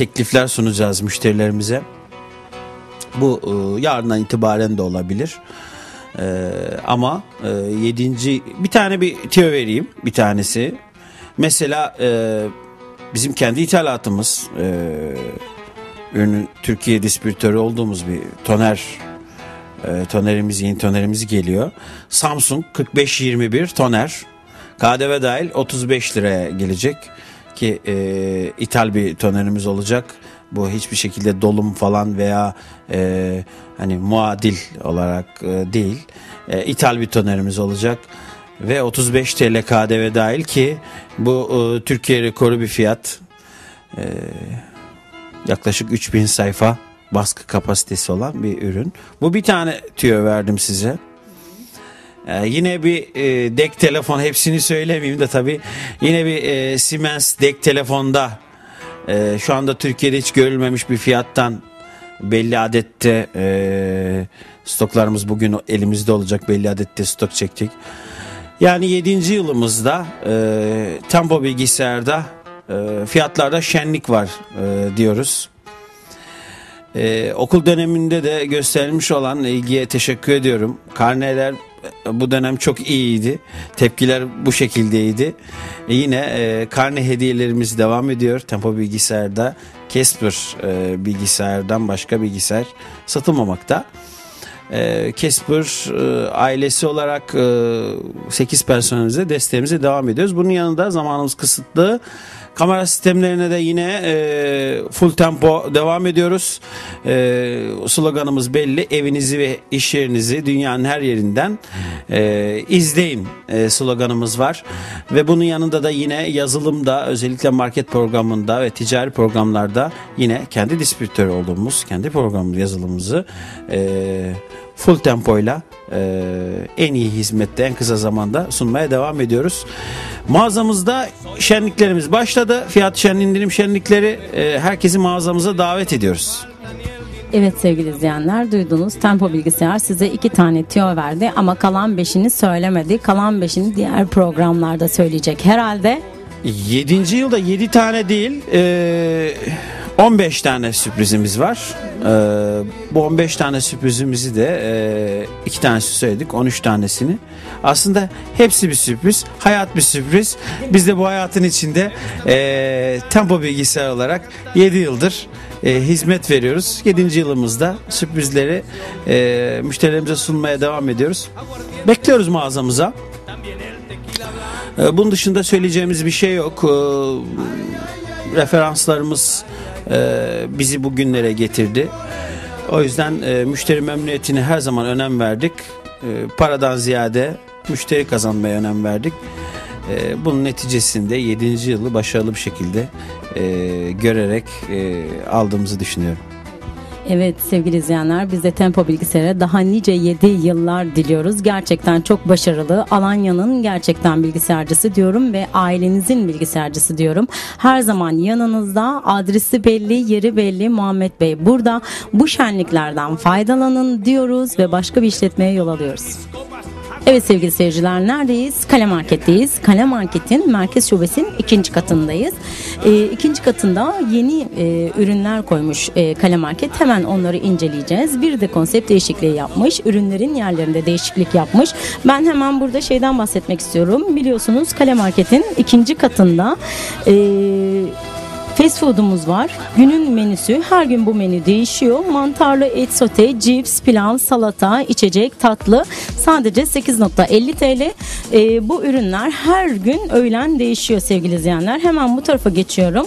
teklifler sunacağız müşterilerimize. Bu e, yarından itibaren de olabilir. E, ama e, yedinci bir tane bir tüyo vereyim bir tanesi. Mesela e, bizim kendi ithalatımız e, ürünün Türkiye distribütörü olduğumuz bir toner e, tonerimiz yeni tonerimiz geliyor. Samsung 4521 toner KDV dahil 35 liraya gelecek ki e, ithal bir tonerimiz olacak. Bu hiçbir şekilde dolum falan veya e, hani muadil olarak e, değil. E, ithal bir tonerimiz olacak ve 35 TL KDV dahil ki bu e, Türkiye rekoru bir fiyat. E, yaklaşık 3000 sayfa baskı kapasitesi olan bir ürün. Bu bir tane tüyo verdim size. Ee, yine bir e, dek telefon hepsini söylemeyeyim de tabi yine bir e, Siemens dek telefonda e, şu anda Türkiye'de hiç görülmemiş bir fiyattan belli adette e, stoklarımız bugün elimizde olacak belli adette stok çektik. Yani 7. yılımızda e, Tempo bilgisayarda e, fiyatlarda şenlik var e, diyoruz. E, okul döneminde de gösterilmiş olan ilgiye teşekkür ediyorum. Karneler bu dönem çok iyiydi. Tepkiler bu şekildeydi. E yine e, karne hediyelerimiz devam ediyor. Tempo bilgisayarda Casper e, bilgisayardan başka bilgisayar satılmamakta. E, Casper ailesi olarak e, 8 personelimize desteğimize devam ediyoruz. Bunun yanında zamanımız kısıtlı. Kamera sistemlerine de yine e, full tempo devam ediyoruz. E, sloganımız belli. Evinizi ve iş yerinizi dünyanın her yerinden e, izleyin sloganımız var. Ve bunun yanında da yine yazılımda özellikle market programında ve ticari programlarda yine kendi distribütör olduğumuz kendi programımız yazılımımızı e, full tempoyla e, en iyi hizmette en kısa zamanda sunmaya devam ediyoruz. Mağazamızda şenliklerimiz başladı. Fiyat şen indirim şenlikleri e, herkesi mağazamıza davet ediyoruz. Evet sevgili izleyenler duydunuz Tempo Bilgisayar size iki tane tüyo verdi ama kalan beşini söylemedi. Kalan beşini diğer programlarda söyleyecek herhalde. 7. yılda 7 tane değil e, 15 tane sürprizimiz var. Ee, bu 15 tane sürprizimizi de e, iki tanesi söyledik 13 tanesini. Aslında hepsi bir sürpriz. Hayat bir sürpriz. Biz de bu hayatın içinde e, tempo bilgisayar olarak 7 yıldır e, hizmet veriyoruz. 7. yılımızda sürprizleri e, müşterilerimize sunmaya devam ediyoruz. Bekliyoruz mağazamıza. E, bunun dışında söyleyeceğimiz bir şey yok. E, referanslarımız bizi bugünlere getirdi. O yüzden e, müşteri memnuniyetine her zaman önem verdik. E, paradan ziyade müşteri kazanmaya önem verdik. E, bunun neticesinde 7. yılı başarılı bir şekilde e, görerek e, aldığımızı düşünüyorum. Evet sevgili izleyenler biz de Tempo Bilgisayar'a daha nice 7 yıllar diliyoruz. Gerçekten çok başarılı. Alanya'nın gerçekten bilgisayarcısı diyorum ve ailenizin bilgisayarcısı diyorum. Her zaman yanınızda adresi belli, yeri belli Muhammed Bey. Burada bu şenliklerden faydalanın diyoruz ve başka bir işletmeye yol alıyoruz. Evet sevgili seyirciler neredeyiz? Kale Market'teyiz. Kale Market'in merkez şubesinin ikinci katındayız. E, ikinci katında yeni e, ürünler koymuş e, Kale Market. Hemen onları inceleyeceğiz. Bir de konsept değişikliği yapmış. Ürünlerin yerlerinde değişiklik yapmış. Ben hemen burada şeyden bahsetmek istiyorum. Biliyorsunuz Kale Market'in ikinci katında e, Fast food'umuz var. Günün menüsü her gün bu menü değişiyor. Mantarlı et sote, cips, pilav, salata, içecek, tatlı sadece 8.50 TL. E, bu ürünler her gün öğlen değişiyor sevgili izleyenler. Hemen bu tarafa geçiyorum.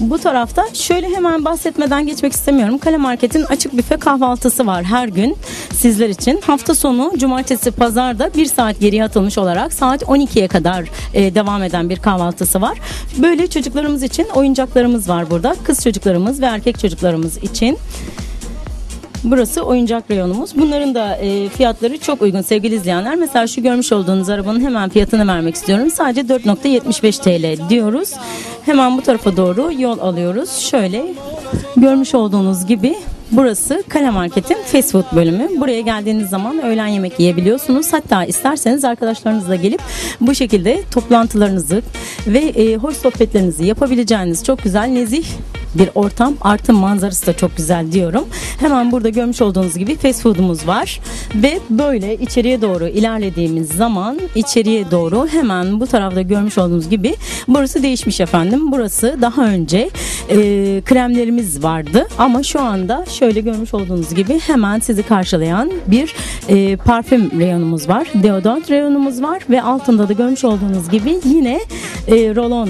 Bu tarafta şöyle hemen bahsetmeden geçmek istemiyorum. Kale Market'in açık büfe kahvaltısı var her gün sizler için. Hafta sonu cumartesi pazarda bir saat geriye atılmış olarak saat 12'ye kadar e, devam eden bir kahvaltısı var. Böyle çocuklarımız için oyuncaklarımız var burada. Kız çocuklarımız ve erkek çocuklarımız için. Burası oyuncak reyonumuz. Bunların da e, fiyatları çok uygun sevgili izleyenler. Mesela şu görmüş olduğunuz arabanın hemen fiyatını vermek istiyorum. Sadece 4.75 TL diyoruz. Hemen bu tarafa doğru yol alıyoruz. Şöyle görmüş olduğunuz gibi Burası Kale Market'in fast food bölümü. Buraya geldiğiniz zaman öğlen yemek yiyebiliyorsunuz. Hatta isterseniz arkadaşlarınızla gelip bu şekilde toplantılarınızı ve e, hoş sohbetlerinizi yapabileceğiniz çok güzel nezih bir ortam. Artı manzarası da çok güzel diyorum. Hemen burada görmüş olduğunuz gibi fast food'umuz var. Ve böyle içeriye doğru ilerlediğimiz zaman içeriye doğru hemen bu tarafta görmüş olduğunuz gibi burası değişmiş efendim. Burası daha önce e, kremlerimiz vardı ama şu anda şöyle görmüş olduğunuz gibi hemen sizi karşılayan bir e, parfüm reyonumuz var. Deodorant reyonumuz var ve altında da görmüş olduğunuz gibi yine e, rolon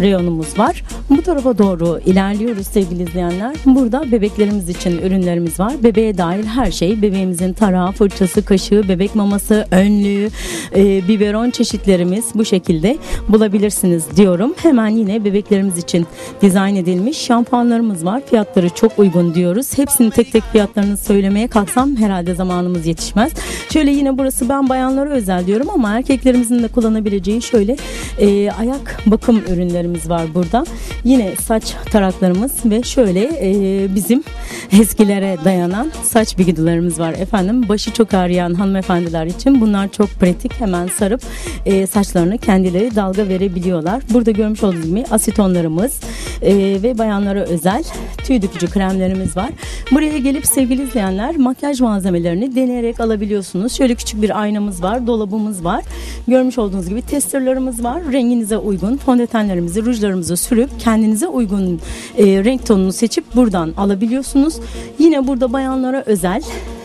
reyonumuz var. Bu tarafa doğru ilerliyoruz sevgili izleyenler. Burada bebeklerimiz için ürünlerimiz var. Bebeğe dair her şey. Bebeğimizin tarağı, fırçası, kaşığı, bebek maması, önlüğü, e, biberon çeşitlerimiz bu şekilde bulabilirsiniz diyorum. Hemen yine bebeklerimiz için dizayn edilmiş şampuanlarımız var. Fiyatları çok uygun diyoruz. Hepsini tek tek fiyatlarını söylemeye kalksam herhalde zamanımız yetişmez. Şöyle yine burası ben bayanlara özel diyorum ama erkeklerimizin de kullanabileceği şöyle e, ayak bakım ürünlerimiz var burada. Yine saç taraklarımız ve şöyle e, bizim eskilere dayanan saç bigüdülerimiz var efendim. Başı çok ağrıyan hanımefendiler için bunlar çok pratik. Hemen sarıp e, saçlarını kendileri dalga verebiliyorlar. Burada görmüş olduğunuz gibi asitonlarımız e, ve bayanlara özel tüy dökücü kremlerimiz var. Buraya gelip sevgili izleyenler makyaj malzemelerini deneyerek alabiliyorsunuz. Şöyle küçük bir aynamız var, dolabımız var. Görmüş olduğunuz gibi testerlarımız var. Renginize uygun fondötenlerimizi, rujlarımızı sürüp kendinize uygun e, renk tonunu seçip buradan alabiliyorsunuz. Yine burada bayanlara özel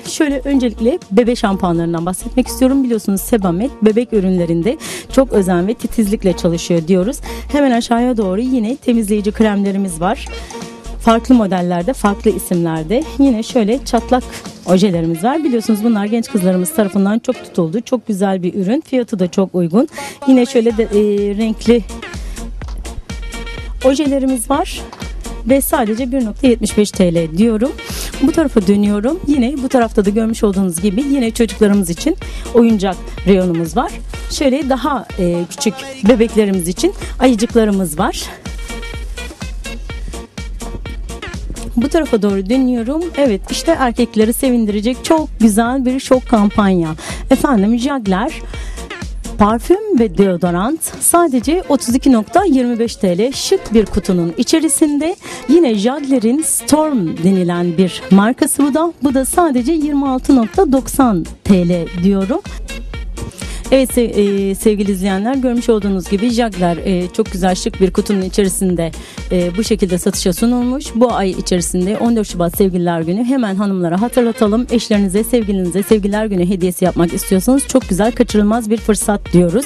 Şöyle öncelikle bebe şampuanlarından bahsetmek istiyorum. Biliyorsunuz Sebamed bebek ürünlerinde çok özen ve titizlikle çalışıyor diyoruz. Hemen aşağıya doğru yine temizleyici kremlerimiz var. Farklı modellerde, farklı isimlerde. Yine şöyle çatlak ojelerimiz var. Biliyorsunuz bunlar genç kızlarımız tarafından çok tutuldu. Çok güzel bir ürün. Fiyatı da çok uygun. Yine şöyle de, e, renkli ojelerimiz var ve sadece 1.75 TL diyorum. Bu tarafa dönüyorum. Yine bu tarafta da görmüş olduğunuz gibi yine çocuklarımız için oyuncak reyonumuz var. Şöyle daha e, küçük bebeklerimiz için ayıcıklarımız var. Bu tarafa doğru dönüyorum. Evet işte erkekleri sevindirecek çok güzel bir şok kampanya. Efendim Jagler parfüm ve deodorant sadece 32.25 TL şık bir kutunun içerisinde yine Jagler'in Storm denilen bir markası bu da bu da sadece 26.90 TL diyorum. Evet e, sevgili izleyenler görmüş olduğunuz gibi Jagler e, çok güzel şık bir kutunun içerisinde e, bu şekilde satışa sunulmuş. Bu ay içerisinde 14 Şubat Sevgililer Günü hemen hanımlara hatırlatalım. Eşlerinize, sevgilinize Sevgililer Günü hediyesi yapmak istiyorsanız çok güzel kaçırılmaz bir fırsat diyoruz.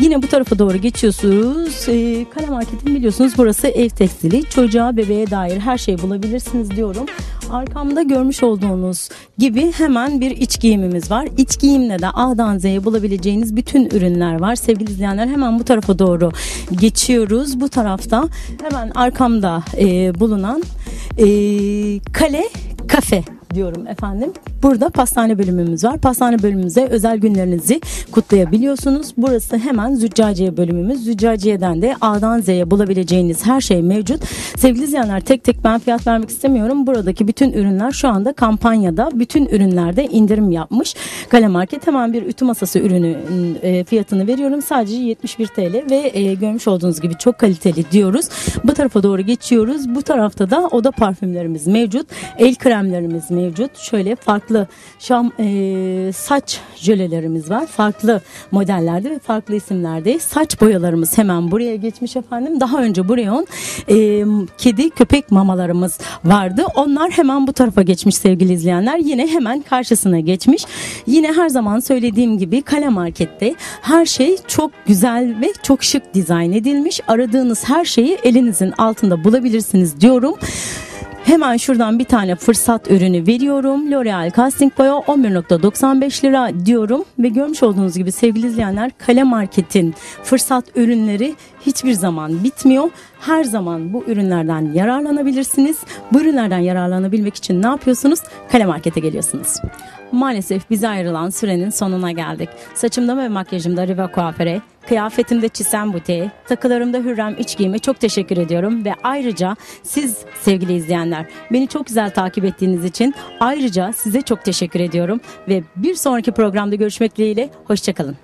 Yine bu tarafa doğru geçiyorsunuz. E, Kale Market'in biliyorsunuz burası ev tekstili. Çocuğa, bebeğe dair her şeyi bulabilirsiniz diyorum. Arkamda görmüş olduğunuz gibi hemen bir iç giyimimiz var. İç giyimle de A'dan Z'ye bulabileceğiniz bütün ürünler var. Sevgili izleyenler hemen bu tarafa doğru geçiyoruz. Bu tarafta hemen arkamda e, bulunan e, kale kafe diyorum efendim. Burada pastane bölümümüz var. Pastane bölümümüze özel günlerinizi kutlayabiliyorsunuz. Burası hemen Züccaciye bölümümüz. Züccaciye'den de A'dan Z'ye bulabileceğiniz her şey mevcut. Sevgili izleyenler tek tek ben fiyat vermek istemiyorum. Buradaki bütün ürünler şu anda kampanyada. Bütün ürünlerde indirim yapmış. Kale Market hemen bir ütü masası ürünü e, fiyatını veriyorum. Sadece 71 TL ve e, görmüş olduğunuz gibi çok kaliteli diyoruz. Bu tarafa doğru geçiyoruz. Bu tarafta da oda parfümlerimiz mevcut. El kremlerimiz mevcut. Şöyle farklı şam e, saç jölelerimiz var. Farklı modellerde ve farklı isimlerde. Saç boyalarımız hemen buraya geçmiş efendim. Daha önce buraya on e, kedi köpek mamalarımız vardı. Onlar hemen bu tarafa geçmiş sevgili izleyenler. Yine hemen karşısına geçmiş. Yine her zaman söylediğim gibi Kale Market'te her şey çok güzel ve çok şık dizayn edilmiş. Aradığınız her şeyi elinizin altında bulabilirsiniz diyorum. Hemen şuradan bir tane fırsat ürünü veriyorum. L'Oreal Casting Boya 11.95 lira diyorum. Ve görmüş olduğunuz gibi sevgili izleyenler Kale Market'in fırsat ürünleri hiçbir zaman bitmiyor. Her zaman bu ürünlerden yararlanabilirsiniz. Bu ürünlerden yararlanabilmek için ne yapıyorsunuz? Kale Market'e geliyorsunuz. Maalesef bize ayrılan sürenin sonuna geldik. Saçımda ve makyajımda Riva Kuaför'e, kıyafetimde Çisem Butiğe, takılarımda Hürrem İç Giyim'e çok teşekkür ediyorum. Ve ayrıca siz sevgili izleyenler beni çok güzel takip ettiğiniz için ayrıca size çok teşekkür ediyorum. Ve bir sonraki programda görüşmek dileğiyle, hoşçakalın.